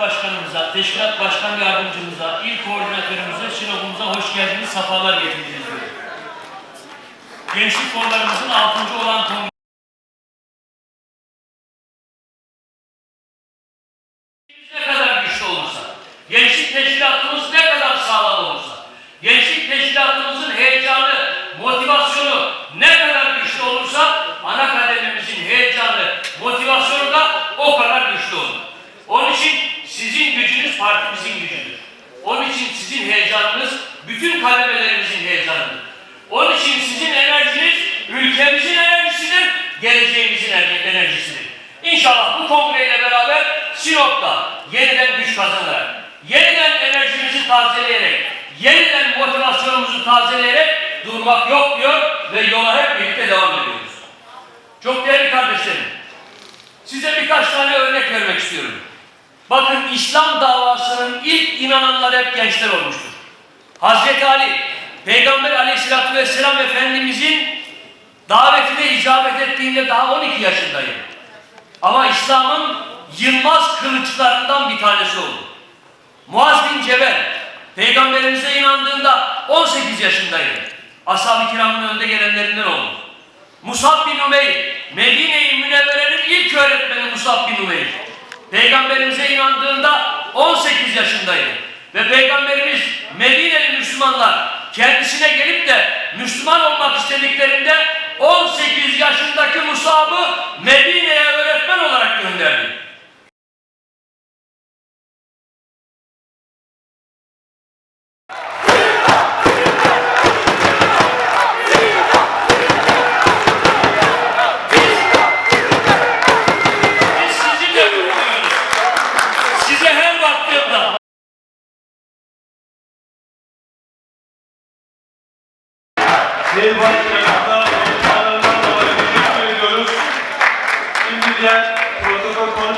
başkanımıza, teşkilat başkan yardımcımıza, il koordinatörümüze, Sinop'umuza hoş geldiniz, sefalar getirdiniz diyorum. Gençlik kollarımızın 6. olan kongre Onun için sizin gücünüz partimizin gücüdür. Onun için sizin heyecanınız bütün kademelerimizin heyecanıdır. Onun için sizin enerjiniz ülkemizin enerjisidir, geleceğimizin ener- enerjisidir. İnşallah bu kongreyle beraber Sinop'ta yeniden güç kazanarak, yeniden enerjimizi tazeleyerek, yeniden motivasyonumuzu tazeleyerek durmak yok diyor ve yola hep birlikte devam ediyoruz. Bakın İslam davasının ilk inananlar hep gençler olmuştur. Hazreti Ali, Peygamber aleyhissalatü vesselam Efendimizin davetine icabet ettiğinde daha 12 yaşındayım. Ama İslam'ın yılmaz kılıçlarından bir tanesi oldu. Muaz bin Cebel, Peygamberimize inandığında 18 yaşındaydı. Ashab-ı kiramın önde gelenlerinden oldu. Musab bin Umeyr, Medine-i Münevvere'nin ilk öğretmeni Musab bin Umeyr. Peygamberimize inandığında 18 yaşındaydı. Ve Peygamberimiz Medineli Müslümanlar kendisine gelip de Müslüman olmak istediklerinde 18 yaşındaki Musab'ı Medine'ye öğretmen olarak gönderdi. Silber.